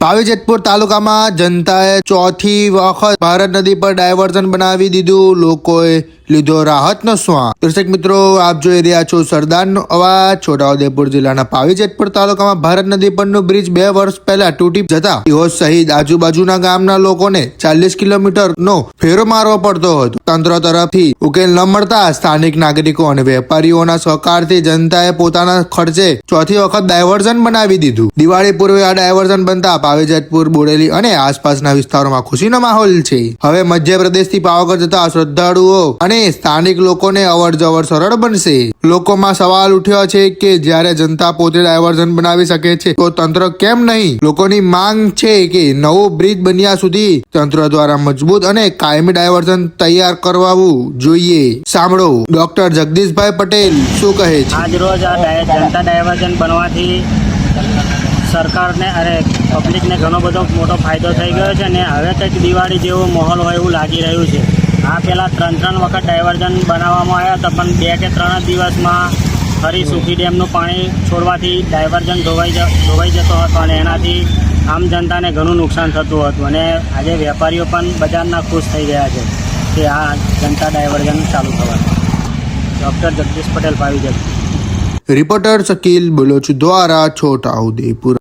પાવી જેતપુર તાલુકામાં જનતાએ ચોથી વખત ભારત નદી પર ડાયવર્ઝન બનાવી દીધું. લોકોએ લીધો રાહતનો શ્વાસ. દર્શક મિત્રો, આપ જોઈ રહ્યા છો સરદારનો અવાજ. છોટાઉદેપુર જિલ્લાના પાવી જેતપુર તાલુકામાં ભારત નદી પરનો બ્રિજ બે વર્ષ પહેલા તૂટી જતા ઇહોજ સહિત આજુબાજુના ગામના લોકોને ચાલીસ કિલોમીટર નો ફેરો મારવો પડતો હતો. તંત્ર તરફથી ઉકેલ ન મળતા સ્થાનિક નાગરિકો અને વેપારીઓના સહકારથી જનતાએ પોતાના ખર્ચે ચોથી વખત ડાયવર્ઝન બનાવી દીધું. દિવાળી પૂર્વે આ ડાયવર્ઝન બનતા પાવીજતપુર બોડેલી અને આસપાસના વિસ્તારોમાં ખુશીનો માહોલ છે. હવે મધ્યપ્રદેશથી પાવાગઢ જતા શ્રદ્ધાળુઓ અને સ્થાનિક લોકોને અવર જવર સરળ બનશે. લોકોમાં સવાલ ઉઠ્યો છે કે જ્યારે જનતા પોતે ડાયવર્ઝન બનાવી શકે છે, તો તંત્ર કેમ નહીં? લોકોની માંગ છે કે નવો બ્રિજ બન્યા સુધી તંત્ર દ્વારા મજબૂત અને કાયમી ડાયવર્ઝન તૈયાર કરવાવું જોઈએ. સાંભળો, ડોક્ટર જગદીશભાઈ પટેલ શું કહે છે? આજ રોજ આ જનતા ડાયવર્ઝન બનવાથી સરકારને અરે પબ્લિકને ઘણો બધો મોટો ફાયદો થઈ ગયો છે અને હવે કંઈક દિવાળી જેવો માહોલ હોય એવું લાગી રહ્યું છે. આ પહેલાં ત્રણ ત્રણ વખત ડાયવર્ઝન બનાવવામાં આવ્યા હતા, પણ બે કે ત્રણ દિવસમાં ફરી સુખી ડેમનું પાણી છોડવાથી ડાયવર્ઝન ધોવાઈ ધોવાઈ જતો હતો અને એનાથી આમ જનતાને ઘણું નુકસાન થતું હતું અને આજે વેપારીઓ પણ બજારના ખુશ થઈ ગયા છે કે આ જનતા ડાયવર્ઝન ચાલુ થવાનું. ડૉક્ટર જગદીશ પટેલ પાવી જશે રિપોર્ટર શકીલ બલોચ દ્વારા છોટાઉદેપુર